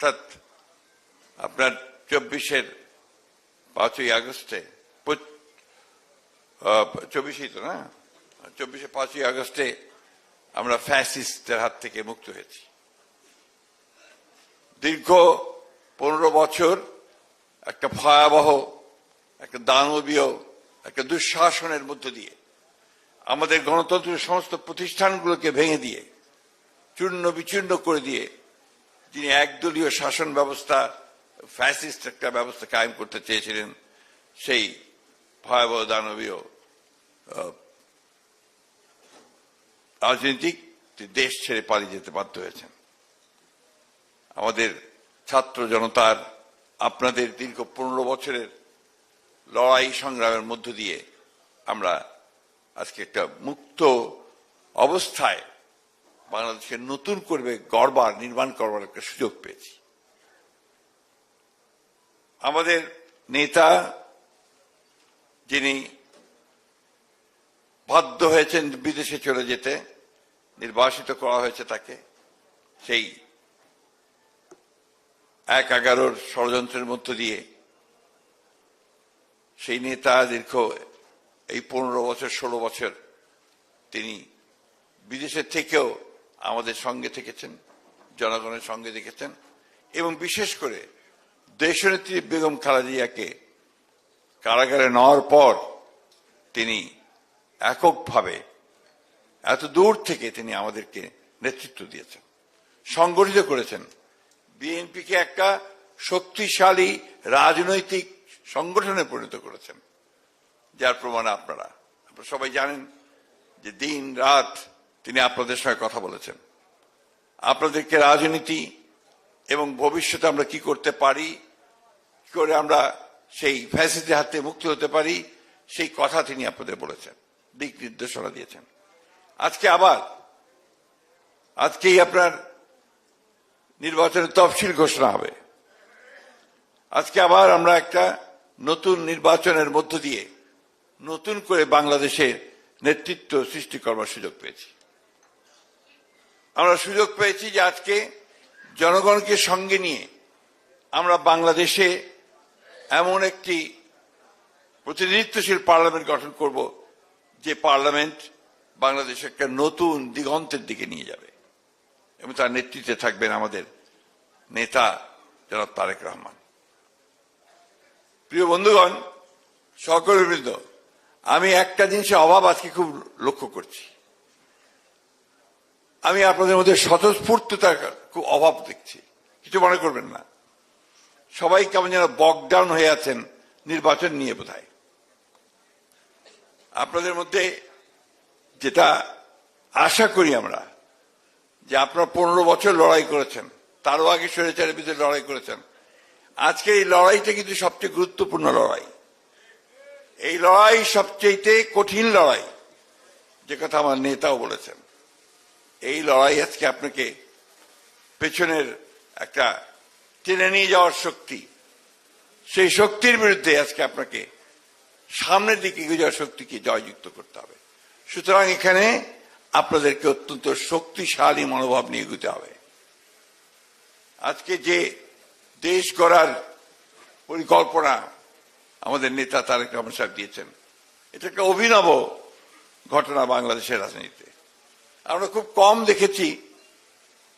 অর্থাৎ আপনার চব্বিশের পাঁচই আগস্টে চব্বিশেই তো না? চব্বিশে পাঁচই আগস্টে আমরা ফ্যাসিস্টের হাত থেকে মুক্ত হয়েছি। দীর্ঘ পনেরো বছর একটা ভয়াবহ, একটা দানবীয়, একটা দুঃশাসনের মধ্য দিয়ে আমাদের গণতন্ত্রের সমস্ত প্রতিষ্ঠানগুলোকে ভেঙে দিয়ে চূর্ণ বিচূর্ণ করে দিয়ে যিনি একদলীয় শাসন ব্যবস্থা ফ্যাসিস্ট একটা ব্যবস্থা কায়েম করতে চেয়েছিলেন, সেই ভয়াবহ দানবীয় রাজনীতিক দেশ ছেড়ে পালিয়ে যেতে বাধ্য হয়েছেন। আমাদের ছাত্র জনতার, আপনাদের দীর্ঘ পনেরো বছরের লড়াই সংগ্রামের মধ্য দিয়ে আমরা আজকে একটা মুক্ত অবস্থায় বাংলাদেশকে নতুন করবে গড়বার, নির্মাণ করবার একটা সুযোগ পেয়েছি। আমাদের নেতা যিনি বাধ্য হয়েছেন বিদেশে চলে যেতে, নির্বাসিত করা হয়েছে তাকে, সেই এক এগারোর ষড়যন্ত্রের মধ্য দিয়ে সেই নেতা দীর্ঘ এই পনেরো বছর, ষোলো বছর তিনি বিদেশের থেকেও আমাদের সঙ্গে থেকেছেন, জনগণের সঙ্গে দেখেছেন এবং বিশেষ করে দেশনেত্রী বেগম খালেদিয়াকে কারাগারে নেওয়ার পর তিনি এককভাবে এত দূর থেকে তিনি আমাদেরকে নেতৃত্ব দিয়েছেন, সংগঠিত করেছেন। বিএনপিকে একটা শক্তিশালী রাজনৈতিক সংগঠনে পরিণত করেছেন। যার প্রমাণ আপনারা আপনারা সবাই জানেন যে দিন রাত তিনি আপনাদের সঙ্গে কথা বলেছেন। আপনাদেরকে রাজনীতি এবং ভবিষ্যতে আমরা কি করতে পারি, কি করে আমরা সেই ফ্যাসিলিটির হাতে মুক্ত হতে পারি, সেই কথা তিনি আপনাদের বলেছেন, দিক নির্দেশনা দিয়েছেন। আজকে আবার, আজকেই আপনার নির্বাচনের তফসিল ঘোষণা হবে। আজকে আবার আমরা একটা নতুন নির্বাচনের মধ্য দিয়ে নতুন করে বাংলাদেশের নেতৃত্ব সৃষ্টি করবার সুযোগ পেয়েছি। আমরা সুযোগ পেয়েছি যে আজকে জনগণকে সঙ্গে নিয়ে আমরা বাংলাদেশে এমন একটি প্রতিনিধিত্বশীল পার্লামেন্ট গঠন করব যে পার্লামেন্ট বাংলাদেশে একটা নতুন দিগন্তের দিকে নিয়ে যাবে। এবং তার নেতৃত্বে থাকবেন আমাদের নেতা জনাব তারেক রহমান। প্রিয় বন্ধুগণ সকলবৃন্দ আমি একটা জিনিসের অভাব আজকে খুব লক্ষ্য করছি। আমি আপনাদের মধ্যে স্বতঃস্ফূর্ততার খুব অভাব দেখছি। কিছু মনে করবেন না। সবাই কেমন যেন বকডাউন হয়ে আছেন, নির্বাচন নিয়ে বোধ আপনাদের মধ্যে যেটা আশা করি আমরা, যে আপনারা পনেরো বছর লড়াই করেছেন, তারও আগে স্বৈরাচারের বিরুদ্ধে লড়াই করেছেন। আজকে এই লড়াইটা কিন্তু সবচেয়ে গুরুত্বপূর্ণ লড়াই। এই লড়াই সবচেয়ে কঠিন লড়াই, যে কথা আমার নেতাও বলেছেন। এই লড়াই আজকে আপনাকে পেছনের একটা টেনে নিয়ে যাওয়ার শক্তি। সেই শক্তির বিরুদ্ধে আজকে আপনাকে সামনের দিকে এগিয়ে যাওয়ার শক্তিকে জয়যুক্ত করতে হবে। সুতরাং এখানে আপনাদেরকে অত্যন্ত শক্তিশালী মনোভাব নিয়ে এগোতে হবে। আজকে যে দেশ গড়ার পরিকল্পনা আমাদের নেতা তারেক রহমান সাহেব দিয়েছেন, এটা একটা অভিনব ঘটনা বাংলাদেশের রাজনীতিতে। আমরা খুব কম দেখেছি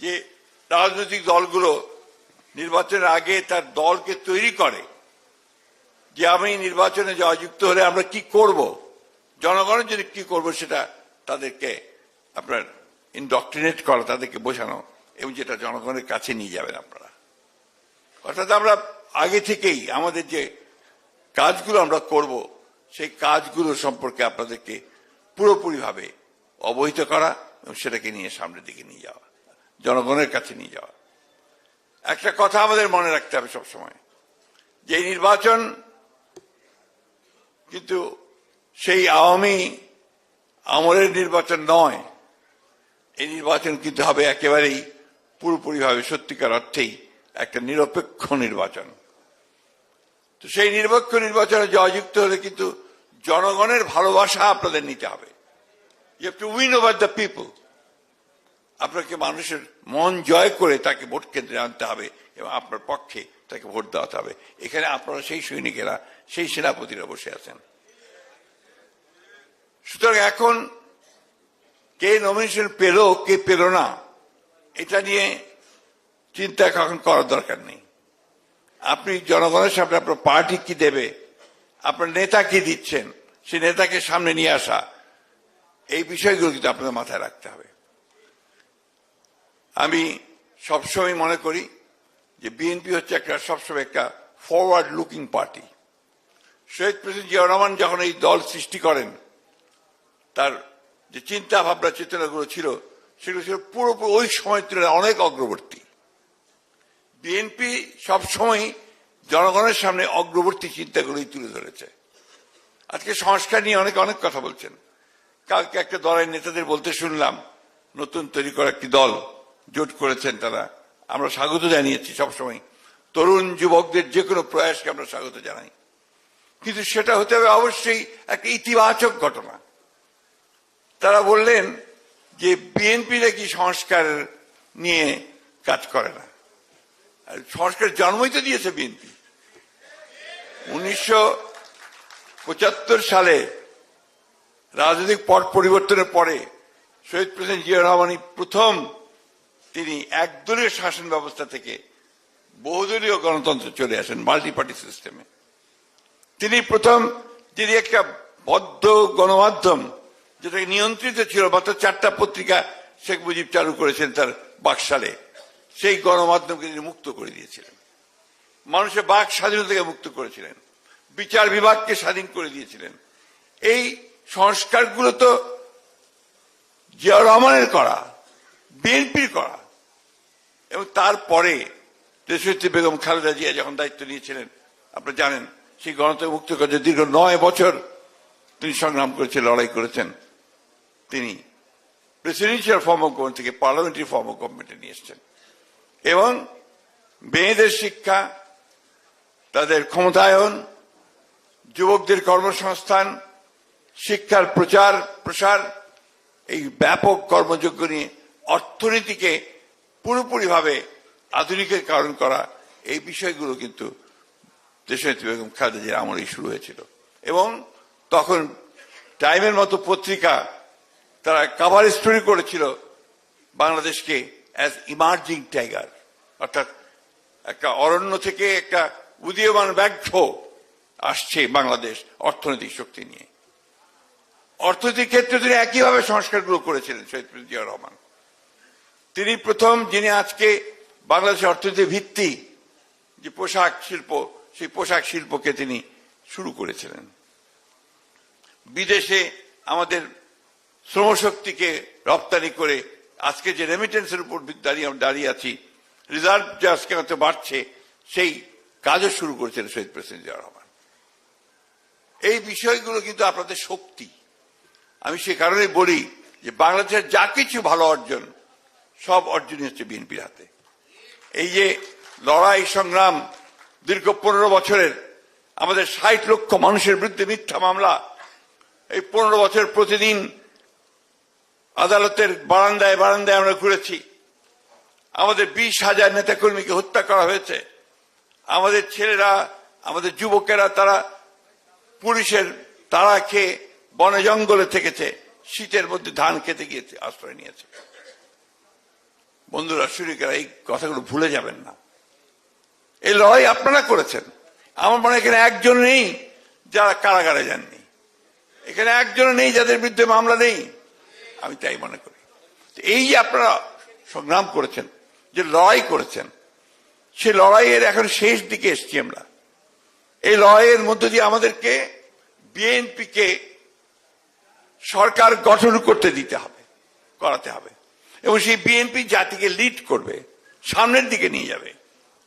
যে রাজনৈতিক দলগুলো নির্বাচনের আগে তার দলকে তৈরি করে যে আমি নির্বাচনে জয়যুক্ত হলে আমরা কি করব? জনগণের জন্য কি করব সেটা তাদেরকে আপনার ইনডক্ট্রিনেট করা, তাদেরকে বোঝানো এবং যেটা জনগণের কাছে নিয়ে যাবেন আপনারা। অর্থাৎ আমরা আগে থেকেই আমাদের যে কাজগুলো আমরা করব, সেই কাজগুলো সম্পর্কে আপনাদেরকে পুরোপুরিভাবে অবহিত করা সেটাকে নিয়ে সামনের দিকে নিয়ে যাওয়া, জনগণের কাছে নিয়ে যাওয়া। একটা কথা আমাদের মনে রাখতে হবে সবসময়, যে নির্বাচন কিন্তু সেই আওয়ামী আমলের নির্বাচন নয়। এই নির্বাচন কিন্তু হবে একেবারেই পুরোপুরিভাবে সত্যিকার অর্থেই একটা নিরপেক্ষ নির্বাচন। তো সেই নিরপেক্ষ নির্বাচনে জয়যুক্ত হলে কিন্তু জনগণের ভালোবাসা আপনাদের নিতে হবে। You have to win over the people আপনাকে মানুষের মন জয় করে তাকে ভোট কেন্দ্রে আনতে হবে এবং আপনার পক্ষে তাকে ভোট দেওয়াতে হবে। এখানে আপনারা সেই সৈনিকেরা, সেই সেনাপতিরা বসে আছেন। সুতরাং এখন কে নমিনেশন পেল, কে পেল না, এটা নিয়ে চিন্তা এখন করার দরকার নেই। আপনি জনগণের সামনে আপনার পার্টি কি দেবে, আপনার নেতা কি দিচ্ছেন, সেই নেতাকে সামনে নিয়ে আসা। এই বিষয়গুলো কিন্তু আপনাদের মাথায় রাখতে হবে। আমি সবসময় মনে করি যে বিএনপি হচ্ছে একটা, সবসময় একটা ফরওয়ার্ড লুকিং পার্টি শহীদ প্রেসিডেন্ট জিয়া রহমান যখন এই দল সৃষ্টি করেন, তার যে চিন্তা ভাবনা চেতনাগুলো ছিল, সেগুলো ছিল পুরোপুরি ওই সময় তুলনায় অনেক অগ্রবর্তী। বিএনপি সবসময় জনগণের সামনে অগ্রবর্তী চিন্তাগুলোই তুলে ধরেছে। আজকে সংস্কার নিয়ে অনেকে অনেক কথা বলছেন। কালকে একটা দলের নেতাদের বলতে শুনলাম, নতুন তৈরি করা একটি দল জোট করেছেন তারা। আমরা স্বাগত জানিয়েছি সবসময়। তরুণ যুবকদের যে কোনো প্রয়াসকে আমরা স্বাগত জানাই। কিন্তু সেটা হতে হবে অবশ্যই একটা ইতিবাচক ঘটনা। তারা বললেন যে বিএনপি নাকি সংস্কার নিয়ে কাজ করে না। সংস্কার জন্মই তো দিয়েছে বিএনপি উনিশশো পঁচাত্তর সালে রাজনৈতিক পট পরিবর্তনের পরে শহীদ প্রেসিডেন্ট জিয়া রহমানই প্রথম তিনি একদলীয় শাসন ব্যবস্থা থেকে বহুদলীয় গণতন্ত্র চলে আসেন মাল্টি পার্টি সিস্টেমে তিনি প্রথম যিনি একটা বদ্ধ গণমাধ্যম যেটা নিয়ন্ত্রিত ছিল, মাত্র চারটা পত্রিকা শেখ মুজিব চালু করেছেন তার বাকশালে, সেই গণমাধ্যমকে তিনি মুক্ত করে দিয়েছিলেন। মানুষের বাক স্বাধীনতাকে মুক্ত করেছিলেন। বিচার বিভাগকে স্বাধীন করে দিয়েছিলেন। এই সংস্কারগুলো তো জিয়া রহমানের করা, বিএনপির করা। এবং তারপরে দেশনেত্রী বেগম খালেদা জিয়া যখন দায়িত্ব নিয়েছিলেন, আপনারা জানেন, সেই গণতন্ত্র মুক্ত করতে দীর্ঘ নয় বছর তিনি সংগ্রাম করেছেন, লড়াই করেছেন। তিনি প্রেসিডেন্সিয়াল ফর্ম অফ গভর্নমেন্ট থেকে পার্লামেন্টারি ফর্ম অফ গভর্নমেন্টে নিয়ে এসছেন। এবং মেয়েদের শিক্ষা, তাদের ক্ষমতায়ন, যুবকদের কর্মসংস্থান শিক্ষার প্রচার, প্রসার, এই ব্যাপক কর্মযোগ্য নিয়ে অর্থনীতিকে পুরোপুরিভাবে আধুনিকীকরণ করা, এই বিষয়গুলো কিন্তু দেশনেত্রী বেগম খালেদা জিয়ার আমলেই শুরু হয়েছিল। এবং তখন টাইমের মতো পত্রিকা তারা কাভার স্টোরি করেছিল বাংলাদেশকে অ্যাজ ইমার্জিং টাইগার অর্থাৎ একটা অরণ্য থেকে একটা উদীয়মান ব্যাঘ্র আসছে বাংলাদেশ অর্থনৈতিক শক্তি নিয়ে। অর্থনৈতিক ক্ষেত্রে তিনি একইভাবে সংস্কারগুলো করেছিলেন, শহীদ জিয়া রহমান। তিনি প্রথম যিনি আজকে বাংলাদেশের অর্থনীতির ভিত্তি, যে পোশাক শিল্প, সেই পোশাক শিল্পকে তিনি শুরু করেছিলেন। বিদেশে আমাদের শ্রমশক্তিকে রপ্তানি করে আজকে যে রেমিটেন্সের উপর দাঁড়িয়ে দাঁড়িয়ে আছি রিজার্ভ যে আজকে হয়তো বাড়ছে, সেই কাজও শুরু করেছিলেন শহীদ প্রেসিডেন্ট জিয়া রহমান। এই বিষয়গুলো কিন্তু আপনাদের শক্তি। আমি সে কারণে বলি যে বাংলাদেশের যা কিছু ভালো অর্জন, সব অর্জনই হচ্ছে বিএনপির হাতে। এই যে লড়াই, সংগ্রাম দীর্ঘ পনেরো বছরের আমাদের ষাট লক্ষ মানুষের বিরুদ্ধে মিথ্যা মামলা, এই পনেরো বছর প্রতিদিন আদালতের বারান্দায় বারান্দায় আমরা ঘুরেছি। আমাদের বিশ হাজার নেতাকর্মীকে হত্যা করা হয়েছে। আমাদের ছেলেরা, আমাদের যুবকেরা, তারা পুলিশের তারা খেয়ে বনে জঙ্গলে থেকেছে, শীতের মধ্যে ধান খেতে গিয়েছে, আশ্রয় নিয়েছে। বন্ধুরা সুরিকেরা এই কথাগুলো ভুলে যাবেন না। এই লড়াই আপনারা করেছেন। আমার মনে এখানে একজন নেই যারা কারাগারে যাননি। এখানে একজন নেই যাদের বিরুদ্ধে মামলা নেই। আমি তাই মনে করি। এই যে আপনারা সংগ্রাম করেছেন, যে লড়াই করেছেন, সে লড়াইয়ের এখন শেষ দিকে এসছি আমরা। এই লড়াইয়ের মধ্য দিয়ে আমাদেরকে বিএনপিকে সরকার গঠন করতে দিতে হবে, করাতে হবে। এবং সেই বিএনপি জাতিকে লিড করবে, সামনের দিকে নিয়ে যাবে,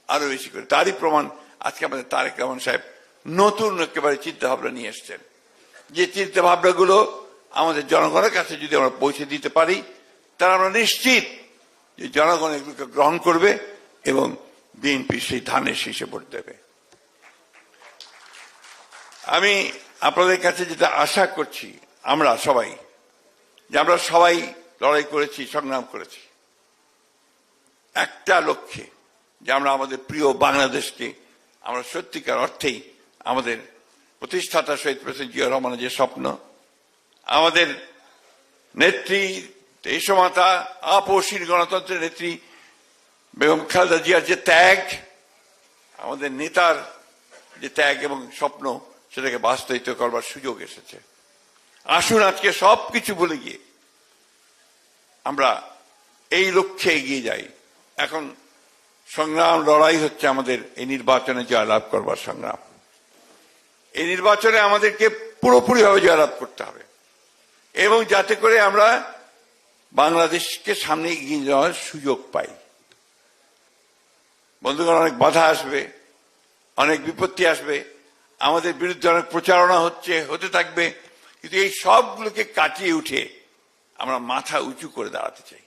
আরও বেশি করে। তারই প্রমাণ আজকে আমাদের তারেক রহমান সাহেব নতুন একেবারে চিন্তা ভাবনা নিয়ে এসছেন। যে চিন্তা ভাবনাগুলো আমাদের জনগণের কাছে যদি আমরা পৌঁছে দিতে পারি, তাহলে আমরা নিশ্চিত যে জনগণ এগুলোকে গ্রহণ করবে এবং বিএনপি সেই ধানের শীষে ভোট দেবে। আমি আপনাদের কাছে যেটা আশা করছি আমরা সবাই, যে আমরা সবাই লড়াই করেছি, সংগ্রাম করেছি। একটা লক্ষ্যে যে আমরা আমাদের প্রিয় বাংলাদেশকে আমরা সত্যিকার অর্থেই আমাদের প্রতিষ্ঠাতা শহীদ প্রেসিডেন্ট জিয়া রহমানের যে স্বপ্ন, আমাদের নেত্রী দেশমাতা আপসীর গণতন্ত্রের নেত্রী বেগম খালেদা জিয়ার যে ত্যাগ, আমাদের নেতার যে ত্যাগ এবং স্বপ্ন, সেটাকে বাস্তবিত করবার সুযোগ এসেছে। আসুন আজকে সব কিছু ভুলে গিয়ে আমরা এই লক্ষ্যে এগিয়ে যাই। এখন সংগ্রাম, লড়াই হচ্ছে আমাদের এই নির্বাচনে জয়লাভ করবার সংগ্রাম। এই নির্বাচনে আমাদেরকে পুরোপুরিভাবে জয়লাভ করতে হবে। এবং যাতে করে আমরা বাংলাদেশকে সামনে এগিয়ে যাওয়ার সুযোগ পাই। বন্ধুগণ, অনেক বাধা আসবে, অনেক বিপত্তি আসবে। আমাদের বিরুদ্ধে অনেক প্রচারণা হচ্ছে, হতে থাকবে। কিন্তু এই সবগুলোকে কাটিয়ে উঠে আমরা মাথা উঁচু করে দাঁড়াতে চাই।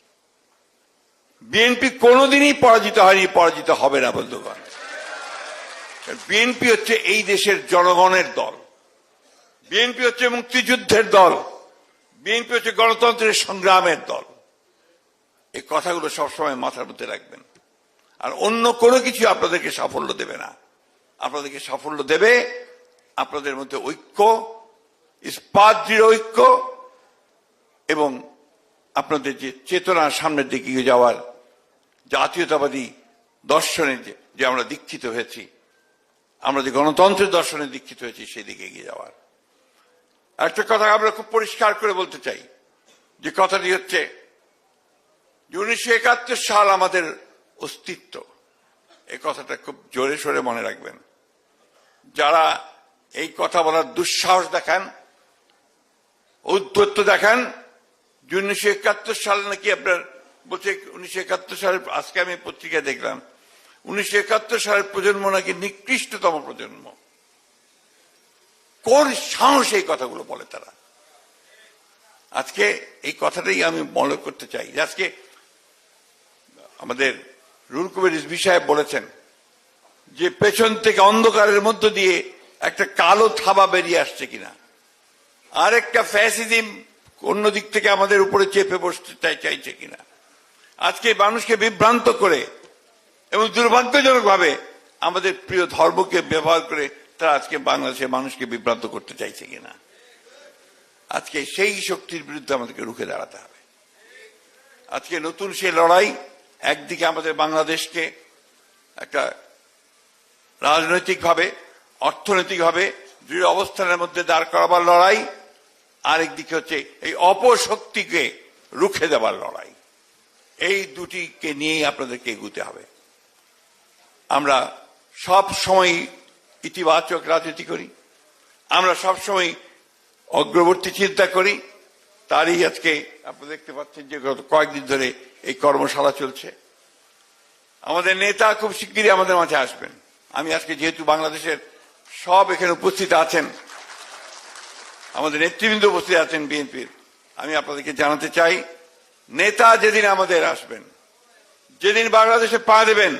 বিএনপি কোনোদিনই পরাজিত হয়নি, পরাজিত হবে না, বন্ধুগণ। বিএনপি হচ্ছে এই দেশের জনগণের দল। বিএনপি হচ্ছে মুক্তিযুদ্ধের দল। বিএনপি হচ্ছে গণতন্ত্রের সংগ্রামের দল। এই কথাগুলো সবসময় মাথার মধ্যে রাখবেন। আর অন্য কোনো কিছু আপনাদেরকে সাফল্য দেবে না। আপনাদেরকে সাফল্য দেবে আপনাদের মধ্যে ঐক্য ইস্পাত দৃঢ় ঐক্য এবং আপনাদের যে চেতনা সামনের দিকে যাওয়ার জাতীয়তাবাদী দর্শনে যে আমরা দীক্ষিত হয়েছি, আমরা যে গণতন্ত্রের দর্শনে দীক্ষিত হয়েছি, সেই দিকে এগিয়ে যাওয়ার। একটা কথা আমরা খুব পরিষ্কার করে বলতে চাই, যে কথাটি হচ্ছে উনিশশো একাত্তর সাল আমাদের অস্তিত্ব। এ কথাটা খুব জোরে সোরে মনে রাখবেন। যারা এই কথা বলার দুঃসাহস দেখান ঔদ্ধত্য দেখান। উনিশশো একাত্তর সাল নাকি আপনার, বলছে উনিশশো একাত্তর সালের আজকে আমি পত্রিকায় দেখলাম। উনিশশো একাত্তর সালের প্রজন্ম নাকি নিকৃষ্টতম প্রজন্ম। কোন সাহস এই কথাগুলো বলে তারা? আজকে এই কথাটাই আমি মনে করতে চাই আজকে আমাদের রুল কবির রিজভি সাহেব বলেছেন যে পেছন থেকে অন্ধকারের মধ্য দিয়ে একটা কালো থাবা বেরিয়ে আসছে কিনা। আর একটা ফ্যাসিজম অন্য দিক থেকে আমাদের উপরে চেপে বসতে চাইছে কিনা? আজকে মানুষকে বিভ্রান্ত করে এবং দুর্ভাগ্যজনক ভাবে আমাদের প্রিয় ধর্মকে ব্যবহার করে তারা আজকে বাংলাদেশের মানুষকে বিভ্রান্ত করতে চাইছে কিনা? আজকে সেই শক্তির বিরুদ্ধে আমাদেরকে রুখে দাঁড়াতে হবে। আজকে নতুন সে লড়াই একদিকে আমাদের বাংলাদেশকে একটা রাজনৈতিকভাবে, অর্থনৈতিকভাবে দৃঢ় অবস্থানের মধ্যে দাঁড় করাবার লড়াই আরেকদিকে হচ্ছে এই অপশক্তিকে রুখে দেবার লড়াই। এই দুটিকে নিয়েই আপনাদেরকে এগুতে হবে। আমরা সব সময় ইতিবাচক রাজনীতি করি, আমরা সব সময় অগ্রবর্তী চিন্তা করি। তারই আজকে আপনারা দেখতে পাচ্ছেন যে গত কয়েকদিন ধরে এই কর্মশালা চলছে। আমাদের নেতা খুব শিগগিরই আমাদের মাঝে আসবেন। আমি আজকে যেহেতু বাংলাদেশের সব এখানে উপস্থিত আছেন আমাদের নেতৃবৃন্দ উপস্থিত আছেন বিএনপির। আমি আপনাদেরকে জানাতে চাই, নেতা যেদিন আমাদের আসবেন, যেদিন বাংলাদেশে পা দেবেন,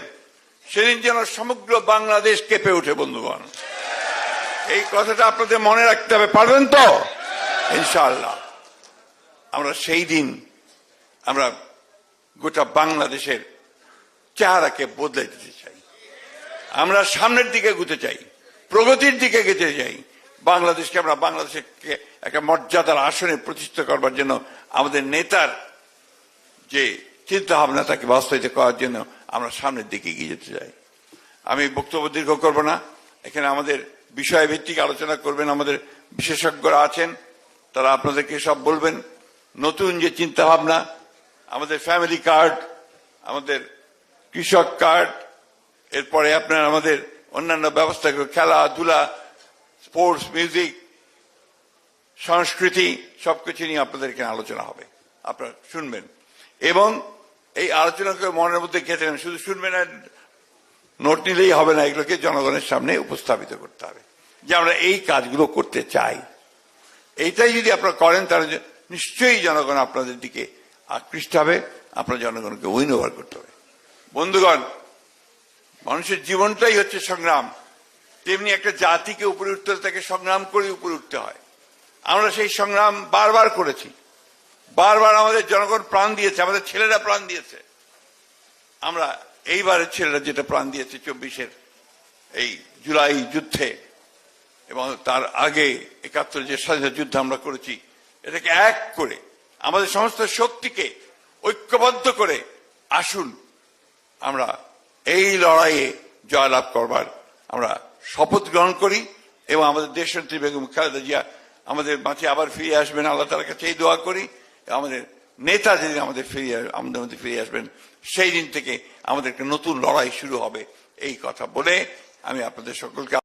সেদিন যেন সমগ্র বাংলাদেশ কেঁপে ওঠে, বন্ধুগণ। এই কথাটা আপনাদের মনে রাখতে হবে, পারবেন তো? ইনশাআল্লাহ। আমরা সেই দিন আমরা গোটা বাংলাদেশের চেহারাকে বদলে দিতে চাই। আমরা সামনের দিকে গুতে চাই, প্রগতির দিকে গেতে চাই। বাংলাদেশকে আমরা বাংলাদেশকে একটা মর্যাদার আসনে প্রতিষ্ঠা করবার জন্য আমাদের নেতার যে চিন্তা ভাবনা তাকে বাস্তবায়িত করার জন্য আমরা সামনের দিকে এগিয়ে যেতে চাই। আমি বক্তব্য দীর্ঘ করব না। এখানে আমাদের বিষয় ভিত্তিক আলোচনা করবেন আমাদের বিশেষজ্ঞরা আছেন, তারা আপনাদেরকে সব বলবেন। নতুন যে চিন্তা ভাবনা আমাদের ফ্যামিলি কার্ড, আমাদের কৃষক কার্ড, এরপরে আপনার আমাদের অন্যান্য ব্যবস্থা খেলাধুলা স্পোর্টস, মিউজিক, সংস্কৃতি, সবকিছু নিয়ে আপনাদের এখানে আলোচনা হবে। আপনারা শুনবেন। এবং এই আলোচনাকে মনের মধ্যে গেঁথে নেন শুধু শুনবেন আর নোট নিলেই হবে না, এগুলোকে জনগণের সামনে উপস্থাপিত করতে হবে। যে আমরা এই কাজগুলো করতে চাই। এইটাই যদি আপনারা করেন, তাহলে নিশ্চয়ই জনগণ আপনাদের দিকে আকৃষ্ট হবে। আপনার জনগণকে উইন ওভার করতে হবে। বন্ধুগণ, মানুষের জীবনটাই হচ্ছে সংগ্রাম। তেমনি একটা জাতিকে উপরে উঠতে তাকে সংগ্রাম করে উপরে উঠতে হয়। আমরা সেই সংগ্রাম বারবার করেছি। বারবার আমাদের জনগণ প্রাণ দিয়েছে, আমাদের ছেলেরা প্রাণ দিয়েছে। আমরা এইবারের ছেলেরা যেটা প্রাণ দিয়েছে চব্বিশের এই জুলাই যুদ্ধে এবং তার আগে একাত্তর যে স্বাধীনতা যুদ্ধ আমরা করেছি, এটাকে এক করে আমাদের সমস্ত শক্তিকে ঐক্যবদ্ধ করে আসুন, আমরা এই লড়াইয়ে জয়লাভ করবার আমরা শপথ গ্রহণ করি এবং আমাদের দেশনেত্রী বেগম খালেদা জিয়া আমাদের মাঠে আবার ফিরে আসবেন, আল্লাহ তালার কাছে এই দোয়া করি। আমাদের নেতা যেদিন আমাদের ফিরিয়ে আমাদের মধ্যে ফিরে আসবেন, সেই দিন থেকে আমাদের একটা নতুন লড়াই শুরু হবে, এই কথা বলে আমি আপনাদের সকলকে